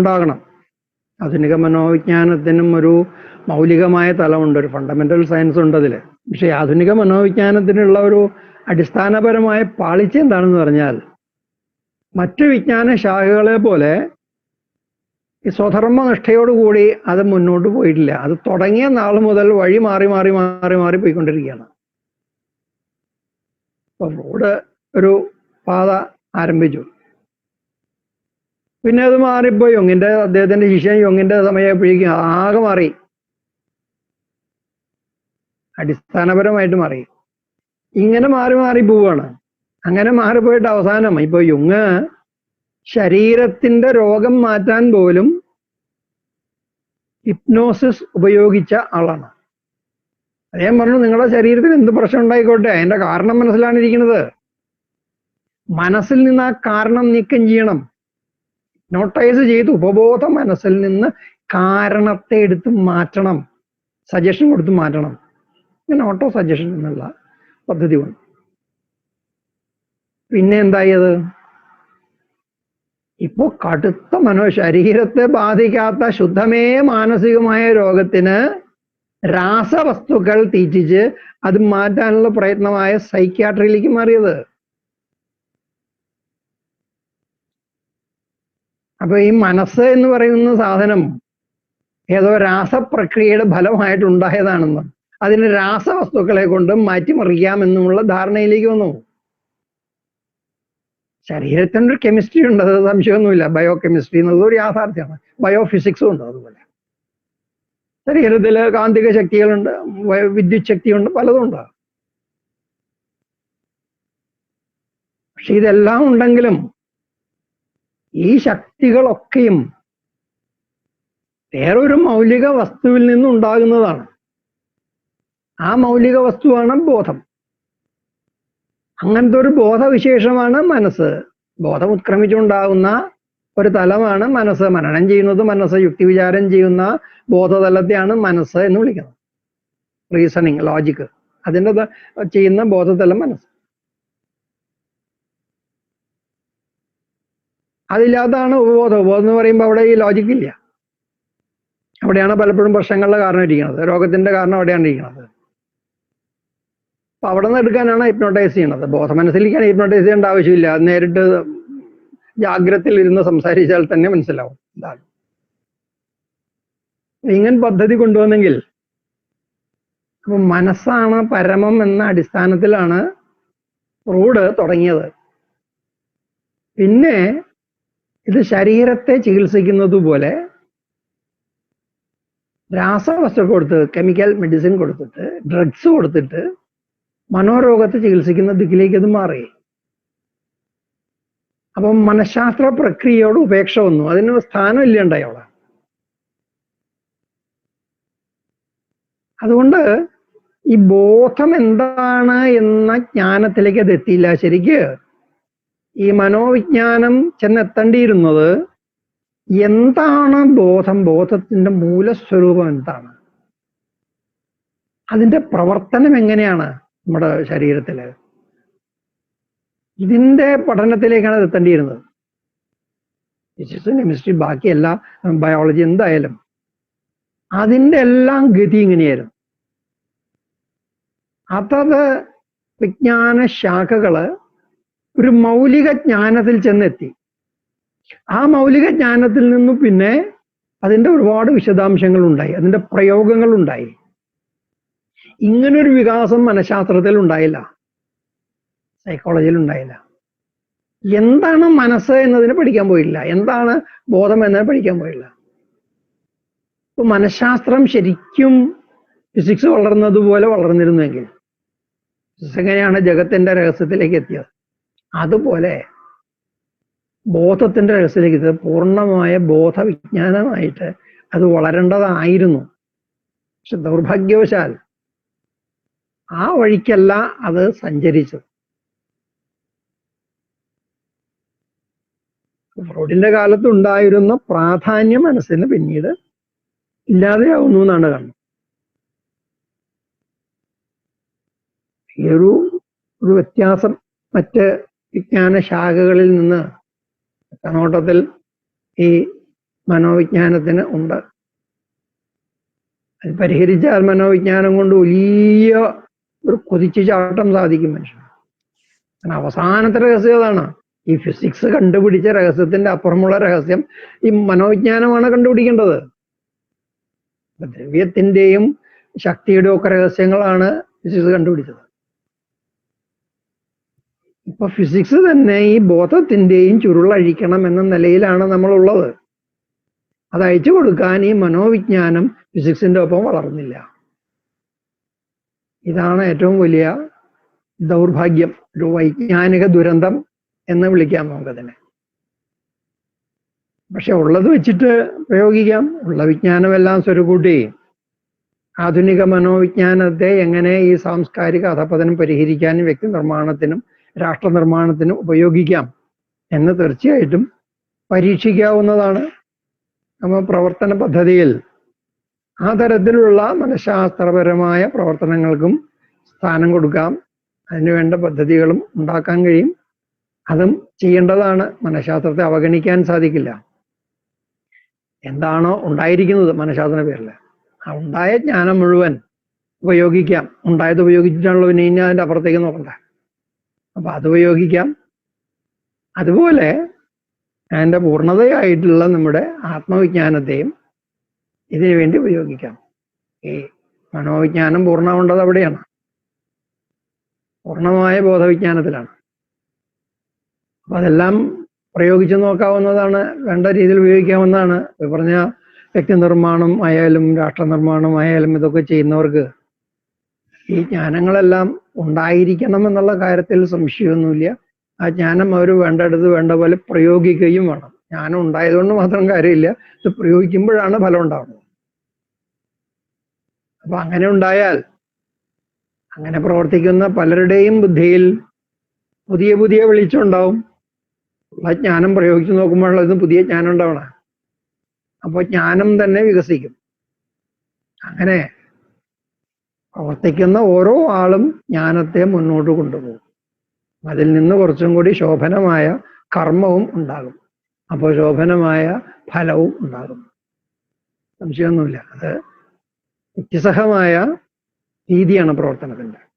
ഉണ്ടാകണം. ആധുനിക മനോവിജ്ഞാനത്തിനും ഒരു മൗലികമായ തലമുണ്ട് ഒരു ഫണ്ടമെന്റൽ സയൻസ് ഉണ്ട് അതിൽ പക്ഷേ ആധുനിക മനോവിജ്ഞാനത്തിനുള്ള ഒരു അടിസ്ഥാനപരമായ പാളിച്ച എന്താണെന്ന് പറഞ്ഞാൽ മറ്റു വിജ്ഞാന ശാഖകളെ പോലെ ഈ സ്വധർമ്മ നിഷ്ഠയോടുകൂടി അത് മുന്നോട്ട് പോയിട്ടില്ല. അത് തുടങ്ങിയ നാൾ മുതൽ വഴി മാറി മാറി മാറി മാറി പോയിക്കൊണ്ടിരിക്കുകയാണ്. അപ്പൊ റോഡ് ഒരു പാത ആരംഭിച്ചു. പിന്നെ അത് മാറിപ്പോ യൊങ്ങിന്റെ അദ്ദേഹത്തിന്റെ ശിഷ്യൻ യൊങ്ങിന്റെ സമയപ്പോഴേക്കും ആകെ മാറി. അടിസ്ഥാനപരമായിട്ട് മാറി. ഇങ്ങനെ മാറി മാറി പോവാണ്. അങ്ങനെ മാറിപ്പോയിട്ട് അവസാനം ഇപ്പൊ യുങ് ശരീരത്തിന്റെ രോഗം മാറ്റാൻ പോലും ഹിപ്നോസിസ് ഉപയോഗിച്ച ആളാണ്. അദ്ദേഹം പറഞ്ഞു നിങ്ങളുടെ ശരീരത്തിന് എന്ത് പ്രശ്നം ഉണ്ടായിക്കോട്ടെ? അതിന്റെ കാരണം മനസ്സിലാണ് ഇരിക്കുന്നത് മനസ്സിൽ നിന്ന് ആ കാരണം നീക്കം ചെയ്യണം. നോട്ടൈസ് ചെയ്ത് ഉപബോധ മനസ്സിൽ നിന്ന് കാരണത്തെ എടുത്ത് മാറ്റണം. സജഷൻ കൊടുത്ത് മാറ്റണം. ഇങ്ങനെ ഓട്ടോ സജഷൻ എന്നുള്ള പദ്ധതി വന്നു. പിന്നെ എന്തായത്? ഇപ്പോ കടുത്ത മനോ ശരീരത്തെ ബാധിക്കാത്ത ശുദ്ധമേ മാനസികമായ രോഗത്തിന് രാസവസ്തുക്കൾ തീറ്റിച്ച് അത് മാറ്റാനുള്ള പ്രയത്നമായ സൈക്യാട്രിയിലേക്ക് മാറിയത്. അപ്പൊ ഈ മനസ്സ് എന്ന് പറയുന്ന സാധനം ഏതോ രാസപ്രക്രിയയുടെ ഫലമായിട്ട് ഉണ്ടായതാണെന്ന്. അതിന് രാസവസ്തുക്കളെ കൊണ്ട് മാറ്റിമറിക്കാമെന്നുമുള്ള ധാരണയിലേക്ക് വന്നു. ശരീരത്തിനൊരു കെമിസ്ട്രി ഉണ്ട് അത് സംശയമൊന്നുമില്ല. ബയോ കെമിസ്ട്രി എന്നുള്ളത് ഒരു യാഥാർത്ഥ്യമാണ്. ബയോ ഫിസിക്സും ഉണ്ട് അതുപോലെ. ശരീരത്തിൽ കാന്തിക ശക്തികളുണ്ട് വിദ്യുത് ശക്തിയുണ്ട് പലതും ഉണ്ട്. പക്ഷെ ഇതെല്ലാം ഉണ്ടെങ്കിലും ഈ ശക്തികളൊക്കെയും വേറൊരു മൗലിക വസ്തുവിൽ നിന്നുണ്ടാകുന്നതാണ്. ആ മൗലിക വസ്തുവാണ് ബോധം. അങ്ങനത്തെ ഒരു ബോധവിശേഷമാണ് മനസ്സ്. ബോധം ഉത്ക്രമിച്ചുണ്ടാകുന്ന ഒരു തലമാണ് മനസ്സ്. മനനം ചെയ്യുന്നത് മനസ്സ് യുക്തി വിചാരം ചെയ്യുന്ന ബോധതലത്തെയാണ് മനസ്സ് എന്ന് വിളിക്കുന്നത്. Reasoning logic. അതിന്റെ ചെയ്യുന്ന ബോധതലം മനസ്സ്. അതില്ലാത്തതാണ് ഉപബോധം. ഉപബോധം എന്ന് പറയുമ്പോൾ അവിടെ ഈ ലോജിക്ക് ഇല്ല. അവിടെയാണ് പലപ്പോഴും പ്രശ്നങ്ങളുടെ കാരണം ഇരിക്കുന്നത്. രോഗത്തിന്റെ കാരണം അവിടെയാണ് ഇരിക്കുന്നത്. അപ്പൊ അവിടെ നിന്ന് എടുക്കാനാണ് ഹിപ്നോട്ടൈസ് ചെയ്യുന്നത്. ബോധ മനസ്സിലിരിക്കാൻ ഹിപ്നോട്ടൈസ് ചെയ്യേണ്ട ആവശ്യമില്ല. നേരിട്ട് ജാഗ്രതയിൽ ഇരുന്ന് സംസാരിച്ചാൽ തന്നെ മനസ്സിലാവും. എന്താണ് ഇങ്ങനെ പദ്ധതി കൊണ്ടുവന്നെങ്കിൽ അപ്പൊ മനസ്സാണ് പരമം എന്ന അടിസ്ഥാനത്തിലാണ് റൂഡ് തുടങ്ങിയത്. പിന്നെ ഇത് ശരീരത്തെ ചികിത്സിക്കുന്നത് പോലെ രാസവസ്തു കൊടുത്ത് കെമിക്കൽ മെഡിസിൻ കൊടുത്തിട്ട് ഡ്രഗ്സ് കൊടുത്തിട്ട് മനോരോഗത്തെ ചികിത്സിക്കുന്ന ദിക്കിലേക്ക് അത് മാറി. അപ്പം മനഃശാസ്ത്ര പ്രക്രിയയോട് ഉപേക്ഷ വന്നു. അതിന് സ്ഥാനം ഇല്ലണ്ടായി അവിടെ അതുകൊണ്ട് ഈ ബോധം എന്താണ് എന്ന ജ്ഞാനത്തിലേക്ക് അത് എത്തിയില്ല. ശരിക്ക് ഈ മനോവിജ്ഞാനം ചെന്നെത്തേണ്ടിയിരുന്നത് എന്താണ് ബോധം? ബോധത്തിന്റെ മൂലസ്വരൂപം എന്താണ്? അതിന്റെ പ്രവർത്തനം എങ്ങനെയാണ് നമ്മുടെ ശരീരത്തിൽ ഇതിന്റെ പഠനത്തിലേക്കാണ് എത്തേണ്ടിയിരുന്നത്. ഫിസിക്സ് കെമിസ്ട്രി ബാക്കി എല്ലാ ബയോളജി എന്തായാലും അതിന്റെ എല്ലാം ഗതി ഇങ്ങനെയായിരുന്നു. അതത് വിജ്ഞാന ശാഖകൾ ഒരു മൗലിക ജ്ഞാനത്തിൽ ചെന്നെത്തി. ആ മൗലിക ജ്ഞാനത്തിൽ നിന്നും പിന്നെ അതിന്റെ ഒരുപാട് വിശദാംശങ്ങൾ ഉണ്ടായി അതിന്റെ പ്രയോഗങ്ങൾ ഉണ്ടായി ഇങ്ങനൊരു വികാസം മനഃശാസ്ത്രത്തിൽ ഉണ്ടായില്ല. സൈക്കോളജിയിൽ ഉണ്ടായില്ല എന്താണ് മനസ്സ് എന്നതിനെ പഠിക്കാൻ പോയില്ല. എന്താണ് ബോധം എന്നതിനെ പഠിക്കാൻ പോയില്ല. ഇപ്പൊ മനഃശാസ്ത്രം ശരിക്കും ഫിസിക്സ് വളർന്നതുപോലെ വളർന്നിരുന്നുവെങ്കിൽ ഫിസിക്സ് എങ്ങനെയാണ് ജഗത്തിന്റെ രഹസ്യത്തിലേക്ക് എത്തിയത്? അതുപോലെ ബോധത്തിന്റെ രഹസ്യത്തിലേക്ക് ഇത് പൂർണമായ ബോധവിജ്ഞാനമായിട്ട് അത് വളരേണ്ടതായിരുന്നു. പക്ഷെ ദൗർഭാഗ്യവശാൽ ആ വഴിക്കല്ല അത് സഞ്ചരിച്ചത്. റോഡിന്റെ കാലത്ത് ഉണ്ടായിരുന്ന പ്രാധാന്യം മനസ്സിന് പിന്നീട് ഇല്ലാതെയാവുന്നു എന്നാണ് കാണുന്നത് ഈ ഒരു ഒരു വ്യത്യാസം മറ്റ് വിജ്ഞാന ശാഖകളിൽ നിന്ന് കണ്ണോട്ടത്തിൽ ഈ മനോവിജ്ഞാനത്തിന് ഉണ്ട്. അത് പരിഹരിച്ചാൽ മനോവിജ്ഞാനം കൊണ്ട് വലിയ ഒരു കുതിച്ചു ചാട്ടം സാധിക്കും മനുഷ്യൻ കാരണം അവസാനത്തെ രഹസ്യം അതാണ്. ഈ ഫിസിക്സ് കണ്ടുപിടിച്ച രഹസ്യത്തിന്റെ അപ്പുറമുള്ള രഹസ്യം ഈ മനോവിജ്ഞാനമാണ് കണ്ടുപിടിക്കേണ്ടത്. ദ്രവ്യത്തിന്റെയും ശക്തിയുടെയും ഒക്കെ രഹസ്യങ്ങളാണ് ഫിസിക്സ് കണ്ടുപിടിച്ചത്. ഇപ്പൊ ഫിസിക്സ് തന്നെ ഈ ബോധത്തിന്റെയും ചുരുളഴിക്കണം എന്ന നിലയിലാണ് നമ്മളുള്ളത്. അത് അയച്ചു കൊടുക്കാൻ ഈ മനോവിജ്ഞാനം ഫിസിക്സിന്റെ ഒപ്പം വളർന്നില്ല. ഇതാണ് ഏറ്റവും വലിയ ദൗർഭാഗ്യം ഒരു വൈജ്ഞാനിക ദുരന്തം എന്ന് വിളിക്കാം നമുക്കതിനെ പക്ഷെ ഉള്ളത് വെച്ചിട്ട് പ്രയോഗിക്കാം. ഉള്ള വിജ്ഞാനമെല്ലാം സ്വരുകൂട്ടി. ആധുനിക മനോവിജ്ഞാനത്തെ എങ്ങനെ ഈ സാംസ്കാരിക അധപതനം പരിഹരിക്കാനും വ്യക്തി നിർമ്മാണത്തിനും രാഷ്ട്ര നിർമ്മാണത്തിനും ഉപയോഗിക്കാം എന്ന് തീർച്ചയായിട്ടും പരീക്ഷിക്കാവുന്നതാണ്. നമ്മൾ പ്രവർത്തന പദ്ധതിയിൽ ആ തരത്തിലുള്ള മനഃശാസ്ത്രപരമായ പ്രവർത്തനങ്ങൾക്കും സ്ഥാനം കൊടുക്കാം. അതിനുവേണ്ട പദ്ധതികളും ഉണ്ടാക്കാൻ കഴിയും. അതും ചെയ്യേണ്ടതാണ്. മനഃശാസ്ത്രത്തെ അവഗണിക്കാൻ സാധിക്കില്ല. എന്താണോ ഉണ്ടായിരിക്കുന്നത് മനഃശാസ്ത്ര പേരിൽ. ആ ഉണ്ടായ ജ്ഞാനം മുഴുവൻ ഉപയോഗിക്കാം. ഉണ്ടായത് ഉപയോഗിച്ചിട്ടാണല്ലോ പിന്നെ ഇനി അതിന്റെ അപ്പുറത്തേക്ക് നോക്കണ്ട. അപ്പൊ അത് ഉപയോഗിക്കാം. അതുപോലെ അതിന്റെ പൂർണതയായിട്ടുള്ള നമ്മുടെ ആത്മവിജ്ഞാനത്തെയും ഇതിനു വേണ്ടി ഉപയോഗിക്കാം. ഈ മനോവിജ്ഞാനം പൂർണമുണ്ടത് അവിടെയാണ്. പൂർണമായ ബോധവിജ്ഞാനത്തിലാണ്. അപ്പൊ അതെല്ലാം പ്രയോഗിച്ചു നോക്കാവുന്നതാണ് വേണ്ട രീതിയിൽ ഉപയോഗിക്കാവുന്നതാണ്. പറഞ്ഞ വ്യക്തി നിർമ്മാണം ആയാലും രാഷ്ട്ര നിർമ്മാണം ആയാലും ഇതൊക്കെ ചെയ്യുന്നവർക്ക് ഈ ജ്ഞാനങ്ങളെല്ലാം ഉണ്ടായിരിക്കണം എന്നുള്ള കാര്യത്തിൽ സംശയമൊന്നുമില്ല. ആ ജ്ഞാനം അവർ വേണ്ടടുത്ത് വേണ്ട പോലെ പ്രയോഗിക്കുകയും വേണം. ജ്ഞാനം ഉണ്ടായതുകൊണ്ട് മാത്രം കാര്യമില്ല. ഇത് പ്രയോഗിക്കുമ്പോഴാണ് ഫലം ഉണ്ടാവുന്നത്. അപ്പൊ അങ്ങനെ ഉണ്ടായാൽ അങ്ങനെ പ്രവർത്തിക്കുന്ന പലരുടെയും ബുദ്ധിയിൽ പുതിയ പുതിയ വെളിച്ചം ഉണ്ടാവും. ആ ജ്ഞാനം പ്രയോഗിച്ചു നോക്കുമ്പോഴുള്ള പുതിയ ജ്ഞാനം ഉണ്ടാവണം. അപ്പോൾ ജ്ഞാനം തന്നെ വികസിക്കും. അങ്ങനെ പ്രവർത്തിക്കുന്ന ഓരോ ആളും ജ്ഞാനത്തെ മുന്നോട്ട് കൊണ്ടുപോകും. അതിൽ നിന്ന് കുറച്ചും കൂടി ശോഭനമായ കർമ്മവും ഉണ്ടാകും. അപ്പോൾ ശോഭനമായ ഫലവും ഉണ്ടാകും. സംശയമൊന്നുമില്ല. അത് വ്യത്യസഹമായ രീതിയാണ് പ്രവർത്തനത്തിന്റെ